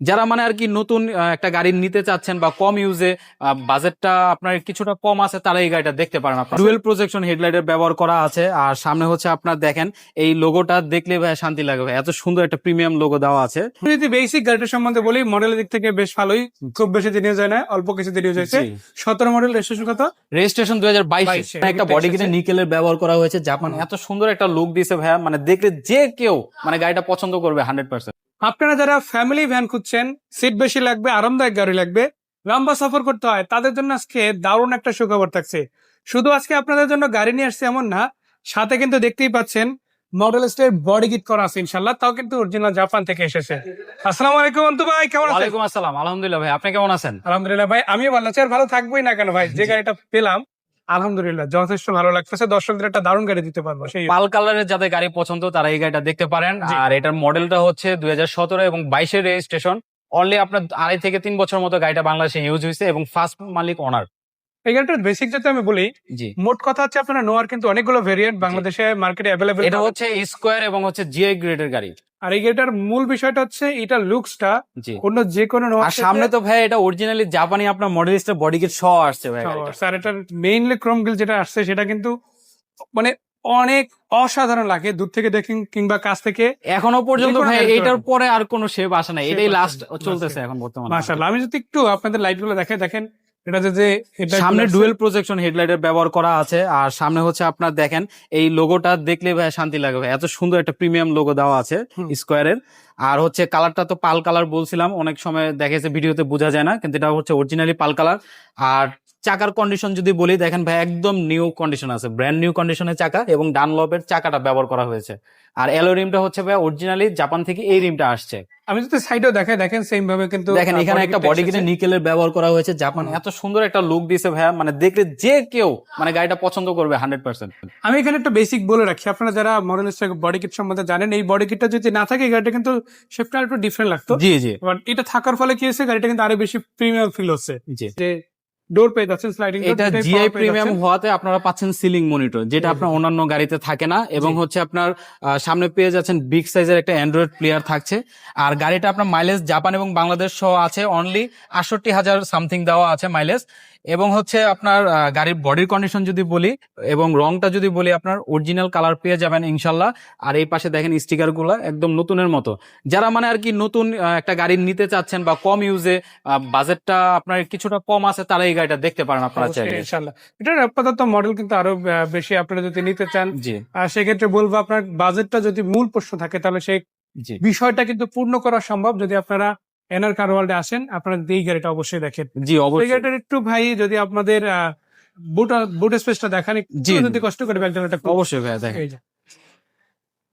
যারা মানে আর কি নতুন একটা গাড়ি নিতে চাচ্ছেন বা কম ইউজে বাজেটটা আপনার কিছুটা কম আছে তারা এই গাড়িটা দেখতে পারেন আপনার। ডুয়েল প্রজেকশন হেডলাইটের ব্যবহার করা আছে আর সামনে হচ্ছে আপনার দেখেন এই লোগোটা দেখলে ভাই শান্তি লাগে ভাই। এত সুন্দর একটা প্রিমিয়াম লোগো দেওয়া আছে। যদি বেসিক গাড়িটা সম্বন্ধে বলি মডেলের দিক থেকে বেশ ভালোই খুব বেশি দিন হয় না অল্প কিছু দিন হয়েছে। সতেরো মডেল রেজিস্ট্রেশন কত? রেজিস্ট্রেশন দুই হাজার বাইশে। একটা বডি। কিনে নিকেলের ব্যবহার করা হয়েছে। জাপান এত সুন্দর একটা লুক দিছে ভাইয়া। মানে দেখলে যে কেউ মানে গাড়িটা পছন্দ করবে হান্ড্রেড পার্সেন্ট আপনারা যারা ফ্যামিলি ভ্যান খুঁজছেন সিট বেশি লাগবে আরামদায়ক গাড়ি লাগবে লম্বা সফর করতে হয় তাদের জন্য আজকে দারুণ একটা সুখবর থাকছে। শুধু আজকে আপনাদের জন্য গাড়ি নিয়ে আসছে এমন না সাথে কিন্তু দেখতেই পাচ্ছেন মডেল স্টের বডি কিট করা আছে ইনশাল্লাহ তাও কিন্তু অরিজিনাল জাপান থেকে এসেছে। আসসালামু আলাইকুম অন্তু ভাই কেমন আছেন? ওয়ালাইকুম আসসালাম আলহামদুলিল্লাহ ভাই আপনি কেমন আছেন? আলহামদুলিল্লাহ ভাই আমিও ভালো আছি আর ভালো থাকবোই না কেন ভাই? যে গাড়িটা পেলাম আলহামদুলিল্লাহ যথেষ্ট ভালো লাগতেছে। দর্শকদের একটা দারুণ গাড়ি দিতে পারব সেই পাল কালারের যাদের গাড়ি পছন্দ তারা এই গাড়িটা দেখতে পারেন। আর এটার মডেলটা হচ্ছে দুই হাজার সতেরো এবং বাইশের রেজিস্ট্রেশন অনলি আপনার আড়াই থেকে তিন বছর মতো গাড়িটা বাংলাদেশে ইউজ হয়েছে এবং ফার্স্ট মালিক ওনার এই বেসিক যাতে আমি বলি জি। মোট কথা হচ্ছে আপনারা নোয়ার কিন্তু অনেকগুলো ভেরিয়েন্ট বাংলাদেশে মার্কেটে অ্যাভেলেবেল এটা হচ্ছে স্কোয়ার এবং হচ্ছে জিআই গ্রেডের গাড়ি। আর এই গাড়িটার মূল বিষয়টা হচ্ছে এটা লুকসটা অন্য যে কোনো আর সামনে তো ভাই এটা অরিজিনালি জাপানি আপনার মডেলিস্টের বডি কিট সহ আসছে ভাই স্যার এটার মেইনলি ক্রোম গিল যেটা আসছে সেটা কিন্তু মানে অনেক অসাধারণ লাগে দূর থেকে দেখেন কিংবা কাছ থেকে। এখনও পর্যন্ত ভাই এটার পরে আর কোনো শেপ আসে না। এটাই লাস্ট চলতেছে এখন বর্তমানে। মাশাআল্লাহ। আমি যদি একটু আপনাদের লাইটগুলো দেখে দেখেন। এটা যে এটা সামনে ডুয়েল প্রজেকশন হেডলাইটের ব্যবহার করা আছে। আর সামনে হচ্ছে আপনার দেখেন এই লোগোটা দেখলে ভাই শান্তি লাগবে ভাই এত সুন্দর একটা প্রিমিয়াম লোগো দেওয়া আছে স্কোয়ারের আর হচ্ছে কালারটা তো পাল কালার বলছিলাম অনেক সময় দেখেছে ভিডিওতে বোঝা যায় না কিন্তু এটা হচ্ছে অরিজিনালি পাল কালার। আর চাকার কন্ডিশন যদি বলি দেখেন ভাই একদম নিউ কন্ডিশন আছে ব্র্যান্ড নিউ কন্ডিশনের চাকা এবং ডানলবের চাকাটা ব্যবহার করা হয়েছে। আর এলো রিমটা হচ্ছে ভাই অরিজিনালি জাপান থেকে এই রিমটা আসছে। আমি যদি সাইডেও দেখে দেখেন সেম ভাবে কিন্তু দেখেন এখানে একটা বডি কিনে নিকেলের ব্যবহার করা হয়েছে জাপান এত সুন্দর একটা লুক দিছে ভাইয়া মানে দেখলে যে কেউ মানে গাড়িটা পছন্দ করবে হান্ড্রেড পার্সেন্ট আমি এখানে একটা বেসিক বলে রাখি আপনারা যারা মডেল বডি কিট সম্বন্ধে জানেন এই বডি কিটটা যদি না থাকে গাড়িটা কিন্তু শেপটা একটু ডিফারেন্ট লাগতো। জি জি। বাট এটা থাকার ফলে কি হয়েছে? গাড়িটা কিন্তু আরও বেশি প্রিমিয়াম ফিল হচ্ছে। যে ডোর পেয়ে যাচ্ছেন স্লাইডিং এটা জিআই প্রিমিয়াম হওয়াতে আপনারা পাচ্ছেন সিলিং মনিটর যেটা আপনার অন্যান্য গাড়িতে থাকে না এবং হচ্ছে আপনার সামনে পেয়ে যাচ্ছেন বিগ সাইজের একটা অ্যান্ড্রয়েড প্লেয়ার থাকছে। আর গাড়িটা আপনার মাইলেজ জাপান এবং বাংলাদেশ সহ আছে অনলি আটষট্টি হাজার সামথিং দেওয়া আছে মাইলেজ এবং হচ্ছে আপনার গাড়ির বডির কন্ডিশন যদি বলি এবং রংটা যদি বলি আপনার অরিজিনাল কালার পেয়ে যাবেন ইনশাল্লাহ। আর এই পাশে দেখেন স্টিকারগুলা একদম নতুনের মতো। যারা মানে আর কি নতুন একটা গাড়ি নিতে চাচ্ছেন বা কম ইউজে বাজেটটা আপনার কিছুটা কম আছে তারা এই গাড়িটা দেখতে পারেন আপনারা চাইলে। ইনশাল্লাহ এটার আপাতত মডেল কিন্তু আরও বেশি আপনারা যদি নিতে চান সেক্ষেত্রে বলব আপনার বাজেটটা যদি মূল প্রশ্ন থাকে তাহলে সেই বিষয়টা কিন্তু পূর্ণ করা সম্ভব। যদি আপনারা এনআর কার ওয়ার্ল্ডে আসেন আপনারা এই গাড়িটা অবশ্যই দেখেন। জি এই অবশ্যই। গাড়িটার একটু ভাই যদি আপনাদের বুট বুট স্পেসটা দেখান জি, যদি কষ্ট করে এটা অবশ্যই ভাইয়া দেখেন।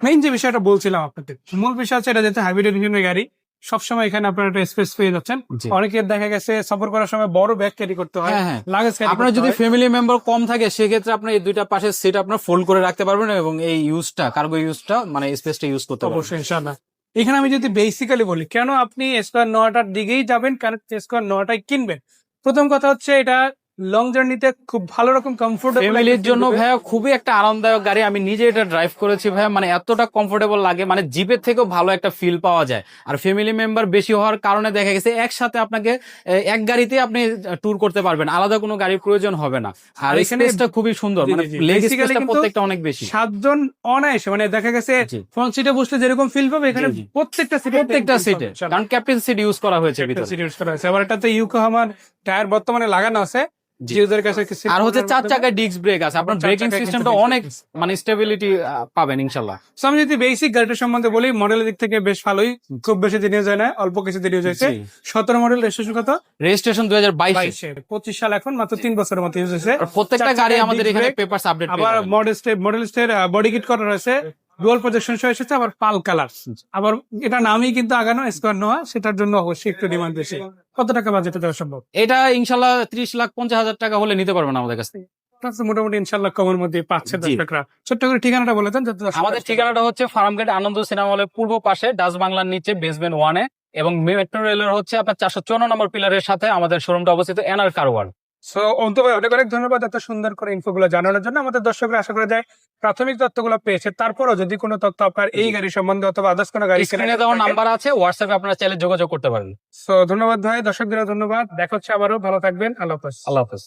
মেইন যে। বিষয়টা বলছিলাম আপনাদের মূল বিষয় হচ্ছে এটা যেহেতু হাইব্রিড ইঞ্জিনের গাড়ি সবসময় এখানে আপনারা একটা স্পেস পেয়ে যাচ্ছেন। অনেকের দেখা গেছে সফর করার সময় বড় ব্যাগ ক্যারি করতে হয় হ্যাঁ হ্যাঁ। লাগেজ ক্যারি আপনার যদি ফ্যামিলি মেম্বার কম থাকে সেক্ষেত্রে আপনার এই দুইটা পাশের সিট আপনার ফোল্ড করে রাখতে পারবেন এবং এই ইউজটা কার্গো ইউজটা মানে স্পেসটা ইউজ করতে পারবেন। অবশ্যই ইনশাআল্লাহ। এখানে আমি যদি বেসিক্যালি বলি কেন আপনি স্কোয়ার নয়টার দিকেই যাবেন কেন স্কোয়ার নয়টাই কিনবেন? প্রথম কথা হচ্ছে এটা লং জার্নিতে খুব ভালো রকম কমফোর্টেবল ফ্যামিলির জন্য ভাইয়া খুবই একটা আরামদায়ক গাড়ি। আমি নিজে এটা ড্রাইভ করেছি ভাইয়া। মানে এতটা কমফোর্টেবল লাগে। মানে জিপের থেকেও ভালো একটা ফিল পাওয়া যায়। আর ফ্যামিলি মেম্বার বেশি হওয়ার কারণে দেখা গেছে একসাথে আপনাকে এক গাড়িতে আপনি ট্যুর করতে পারবেন। আলাদা কোনো গাড়ির প্রয়োজন হবে না। আর এখানে- খুবই সুন্দর। মানে। লেগ স্পেসটা প্রত্যেকটা অনেক বেশি। সাতজন অনায়াসে মানে দেখা গেছে ফ্রন্ট সিটে বসলে যেরকম ফিল পাবে এখানে। প্রত্যেকটা সিটে প্রত্যেকটা সিটে কারণ ক্যাপ্টেন সিট ইউজ করা হয়েছে ভিতরে। সিট ইউজ করা হয়েছে। আবার এটাতে ইউকো আমার টায়ার বর্তমানে লাগানো আছে। জি। কাছে আর হচ্ছে চার চাকায় ডিস্ক ব্রেক আছে। আপনার ব্রেকিং সিস্টেমটা অনেক মানে স্টেবিলিটি পাবেন ইনশাল্লাহ। So, আমি যদি বেসিক গাড়িটার সম্বন্ধে বলি মডেলের দিক থেকে বেশ ভালোই। খুব বেশি দিন হয় না অল্প কিছু দিন হয়েছে সতেরো মডেল রেজিস্ট্রেশন কত? রেজিস্ট্রেশন দুই হাজার বাইশে পঁচিশ সাল এখন মাত্র তিন বছরের মতো ইউজ হয়েছে প্রত্যেকটা গাড়ি আমাদের এখানে পেপারস আপডেট আবার মডেল স্টেপ মডেল স্টের বডি কিট করা রয়েছে ডুয়াল প্রজেকশন সহ এসেছে আবার পাল কালার আবার এটা নামই কিন্তু আগানো স্কোয়ার নোয়া সেটার জন্য অবশ্যই একটু ডিমান্ড বেশি। কত টাকা বাজেটে দেওয়া সম্ভব? এটা ইনশাল্লাহ ত্রিশ লাখ পঞ্চাশ হাজার টাকা হলে নিতে পারবেন আমাদের কাছ থেকে। মোটামুটি ইনশাল্লাহ কমের মধ্যে পাচ্ছে। দর্শকরা। ছোট্ট করে ঠিকানাটা বলে দেন আমাদের ঠিকানাটা হচ্ছে ফার্মগেট আনন্দ সিনেমা হলের পূর্ব পাশে ডাচ বাংলার নিচে বেসমেন্ট ওয়ানে এবং মেট্রো রেলের হচ্ছে আপনার চারশো চুয়ান্ন নম্বর পিলারের সাথে আমাদের শোরুমটা অবস্থিত এনআর কারওয়ার সো অন্ত ভাই অনেক অনেক ধন্যবাদ এত সুন্দর করে ইনফোগুলো জানানোর জন্য। আমাদের দর্শকরা আশা করা যায় প্রাথমিক তথ্যগুলো পেয়েছে তারপরও যদি কোনো তথ্য আপনার এই গাড়ি সম্বন্ধে অথবা আদার্স কোনো গাড়ি স্ক্রিনে দেওয়ার নাম্বার আছে হোয়াটসঅ্যাপে আপনারা চাইলে যোগাযোগ করতে পারেন। সো ধন্যবাদ ভাই দর্শকদের ধন্যবাদ। দেখা হচ্ছে আবারও ভালো থাকবেন আল্লাহ হাফেজ। আল্লাহ হাফেজ।